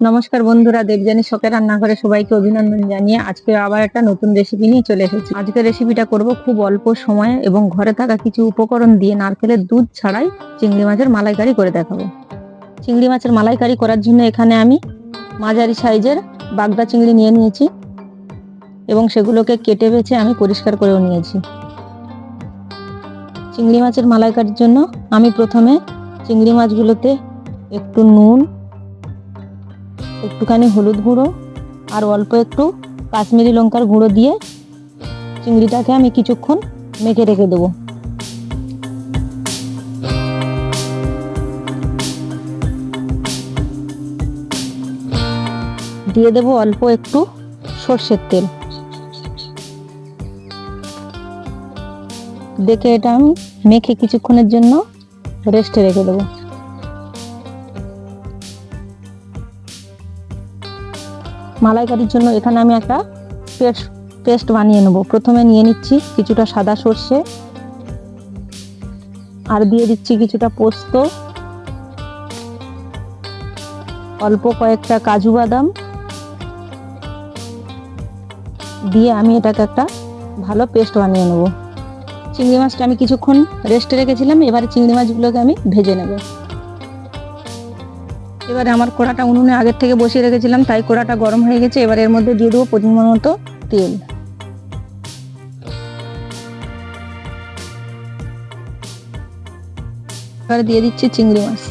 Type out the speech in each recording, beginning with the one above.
নমস্কার বন্ধুরা দেবজানী শখের রান্নাঘরে সবাইকে অভিনন্দন জানিয়ে আজকে আবার একটা নতুন রেসিপি নিয়ে চলে এসেছি। আজকে রেসিপিটা করব খুব অল্প সময়ে এবং ঘরে থাকা কিছু উপকরণ দিয়ে নারকেলের দুধ ছাড়াই চিংড়ি মাছের মালাইকারি করে দেখাবো। চিংড়ি মাছের মালাইকারি করার জন্য এখানে আমি মাঝারি সাইজের বাগদা চিংড়ি নিয়ে নিয়েছি এবং সেগুলোকে কেটে বেছে আমি পরিষ্কার করেও নিয়েছি। চিংড়ি মাছের মালাইকারির জন্য আমি প্রথমে চিংড়ি মাছগুলোতে একটু নুন একটুখানি হলুদ গুঁড়ো আর অল্প একটু কাশ্মীরি লঙ্কার গুঁড়ো দিয়ে চিংড়িটাকে আমি কিছুক্ষণ মেখে রেখে দেবো। দিয়ে দেবো অল্প একটু সর্ষের তেল। দেখে এটা আমি মেখে কিছুক্ষণের জন্য রেস্টে রেখে দেবো। মালাইকারির জন্য এখানে আমি একটা পেস্ট পেস্ট বানিয়ে নেব। প্রথমে নিয়ে নিচ্ছি কিছুটা সাদা সর্ষে, আর দিয়ে দিচ্ছি কিছুটা পোস্ত, অল্প কয়েকটা কাজু বাদাম। দিয়ে আমি এটাকে একটা ভালো পেস্ট বানিয়ে নেব। চিংড়ি মাছটা আমি কিছুক্ষণ রেস্টে রেখেছিলাম, এবারে চিংড়ি মাছগুলোকে আমি ভেজে নেব। এবারে আমার কড়াটা উনুনে আগের থেকে বসিয়ে রেখেছিলাম, তাই কড়াটা গরম হয়ে গেছে। এবার এর মধ্যে দিয়ে দেবো পরিমাণ মতো তেল। এবারে দিয়ে দিচ্ছি চিংড়ি মাছ।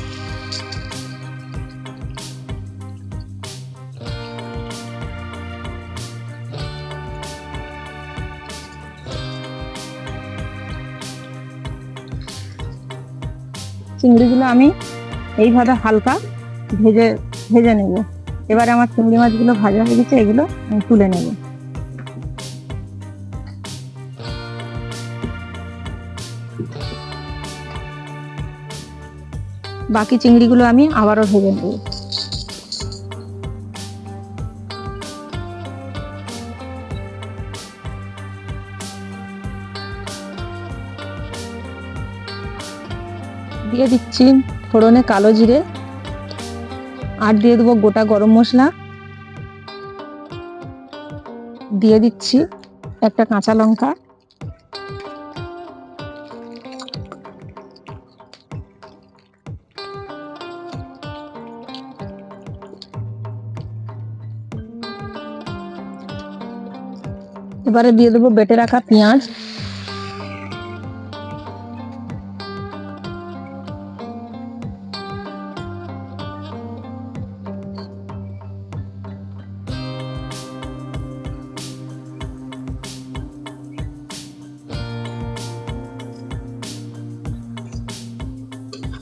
চিংড়িগুলো আমি এইভাবে হালকা ভেজে ভেজে নেব। এবারে আমার চিংড়ি মাছগুলো ভাজা হয়ে গেছে, এগুলো আমি তুলে নেব। বাকি চিংড়িগুলো আমি আবারও ভেজে নেব। দিয়ে দিচ্ছি ফোড়নে কালো জিরে। আর দিয়ে দেবো গোটা গরম মশলা। দিয়ে দিচ্ছি একটা কাঁচা লঙ্কা। এবারে দিয়ে দেবো বেটে রাখা পেঁয়াজ।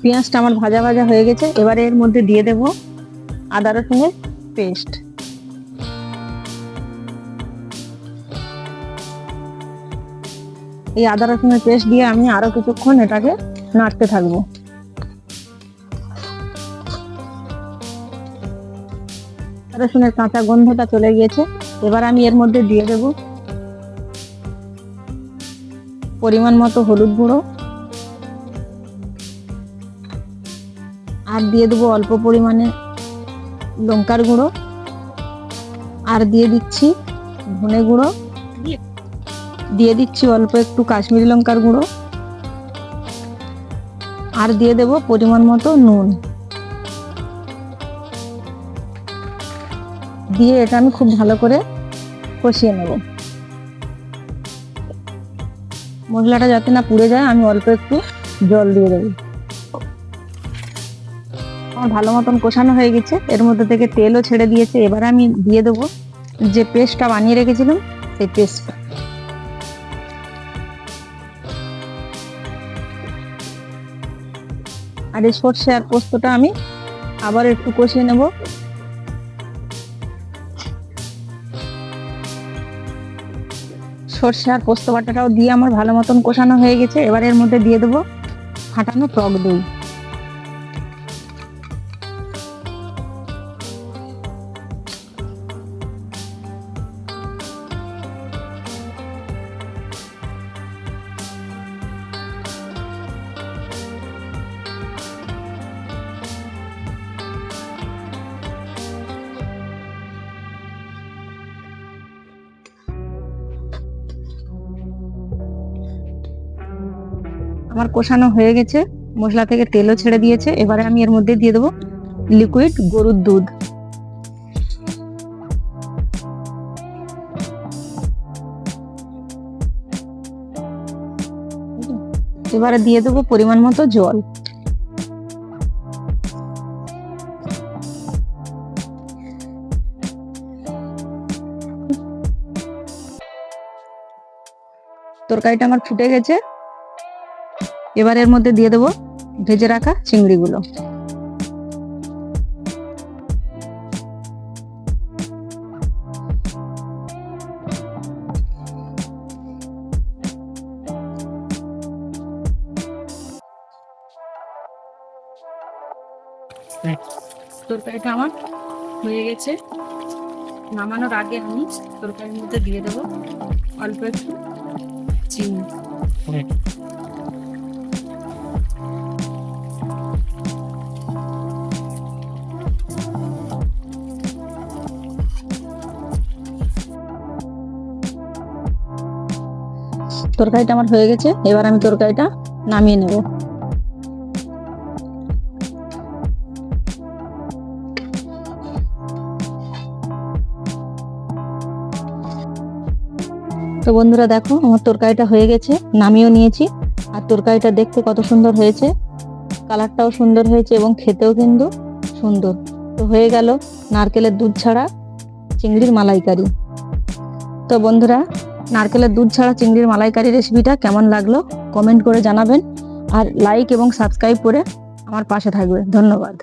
পেঁয়াজটা আমার ভাজা ভাজা হয়ে গেছে। এবারে এর মধ্যে দিয়ে দেব আদা রসুনের পেস্ট। এই আদা রসুনের পেস্ট দিয়ে আমি আরও কিছুক্ষণ এটাকে নাড়তে থাকব। রসুনের কাঁচা গন্ধটা চলে গিয়েছে। এবার আমি এর মধ্যে দিয়ে দেব পরিমাণ মতো হলুদ গুঁড়ো। আর দিয়ে দেবো অল্প পরিমাণে লঙ্কার গুঁড়ো। আর দিয়ে দিচ্ছি ধনে গুঁড়ো। দিয়ে দিচ্ছি অল্প একটু কাশ্মীরি লঙ্কার গুঁড়ো। আর দিয়ে দেব পরিমাণ মতো নুন। দিয়ে এটা আমি খুব ভালো করে কষিয়ে নেব। মশলাটা যাতে না পুড়ে যায়, আমি অল্প একটু জল দিয়ে দেবো। আমার ভালো মতন কষানো হয়ে গেছে। এর মধ্যে থেকে তেলও ছেড়ে দিয়েছে। এবার আমি দিয়ে দেবো যে পেস্টটা বানিয়ে রেখেছিলাম, সেই পেস্টটা। আর এই সর্ষে আর পোস্তটা আমি আবার একটু কষিয়ে নেব। সর্ষে আর পোস্ত বাটাটাও দিয়ে আমার ভালো মতন কষানো হয়ে গেছে। এবার এর মধ্যে দিয়ে দেবো ফাটানো টক দই। আমার কষানো হয়ে গেছে। মশলা থেকে তেলও ছেড়ে দিয়েছে। এবারে আমি এর মধ্যে দিয়ে দেবো লিকুইড গরুর দুধ। এবারে দিয়ে দেবো পরিমাণ মতো জল। তরকারিটা আমার ফুটে গেছে। এবার এর মধ্যে দিয়ে দেবো ভেজে রাখা চিংড়িগুলো। তরকারিটা আমার হয়ে গেছে। নামানোর আগে আমি তরকারির মধ্যে দিয়ে দেবো অল্প একটু চিনি। তরকারিটা আমার হয়ে গেছে, এবার আমি তরকারিটা নামিয়ে নেব। তো বন্ধুরা দেখো, আমার তরকারিটা হয়ে গেছে, নামিয়েও নিয়েছি। আর তরকারিটা দেখতে কত সুন্দর হয়েছে, কালারটাও সুন্দর হয়েছে এবং খেতেও কিন্তু সুন্দর। তো হয়ে গেল নারকেলের দুধ ছাড়া চিংড়ির মালাইকারি। তো বন্ধুরা নারকেলের দুধ ছাড়া চিংড়ির মালাইকারি রেসিপিটা কেমন লাগল? কমেন্ট করে জানাবেন। আর লাইক এবং সাবস্ক্রাইব করে আমার পাশে থাকবে। ধন্যবাদ।